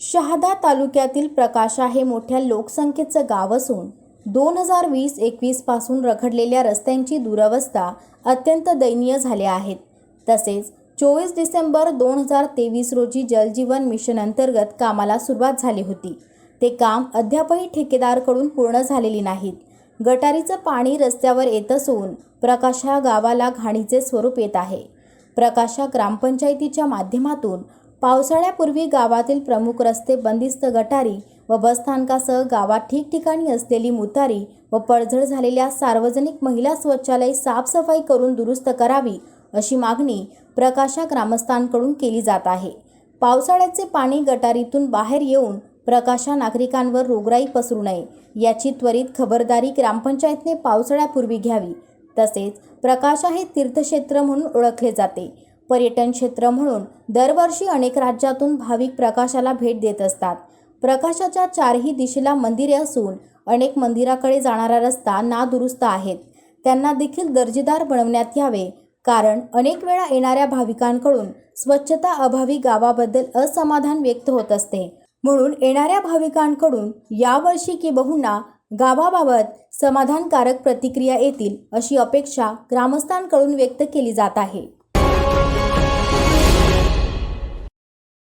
शहादा तालुक्यातील प्रकाशा हे मोठ्या लोकसंख्येचं गाव असून दोन हजार वीस एकवीसपासून रखडलेल्या रस्त्यांची दुरवस्था अत्यंत दयनीय झाल्या आहेत. तसेच चोवीस डिसेंबर दोन हजार तेवीस रोजी जलजीवन मिशन अंतर्गत कामाला सुरुवात झाली होती. ते काम अद्यापही ठेकेदारकडून पूर्ण झालेली नाहीत. गटारीचं पाणी रस्त्यावर येत असून प्रकाशा गावाला घाणीचे स्वरूप येत आहे. प्रकाशा ग्रामपंचायतीच्या माध्यमातून पावसाळ्यापूर्वी गावातील प्रमुख रस्ते बंदिस्त गटारी व बसस्थानकासह गावात ठिकठिकाणी असलेली मुतारी व पडझड झालेल्या सार्वजनिक महिला शौचालय साफसफाई करून दुरुस्त करावी अशी मागणी प्रकाशा ग्रामस्थांकडून केली जात आहे. पावसाळ्याचे पाणी गटारीतून बाहेर येऊन प्रकाशा नागरिकांवर रोगराई पसरू नये याची त्वरित खबरदारी ग्रामपंचायतने पावसाळ्यापूर्वी घ्यावी. तसेच प्रकाशा हे तीर्थक्षेत्र म्हणून ओळखले जाते. पर्यटन क्षेत्र म्हणून दरवर्षी अनेक राज्यातून भाविक प्रकाशाला भेट देत असतात. प्रकाशाच्या चारही दिशेला मंदिरे असून अनेक मंदिराकडे जाणारा रस्ता नादुरुस्त आहेत. त्यांना देखील दर्जेदार बनवण्यात यावे कारण अनेक वेळा येणाऱ्या भाविकांकडून स्वच्छता अभावी गावाबद्दल असमाधान व्यक्त होत असते. म्हणून येणाऱ्या भाविकांकडून यावर्षी किबहुना गावाबाबत समाधानकारक प्रतिक्रिया येतील अशी अपेक्षा ग्रामस्थांकडून व्यक्त केली जात आहे.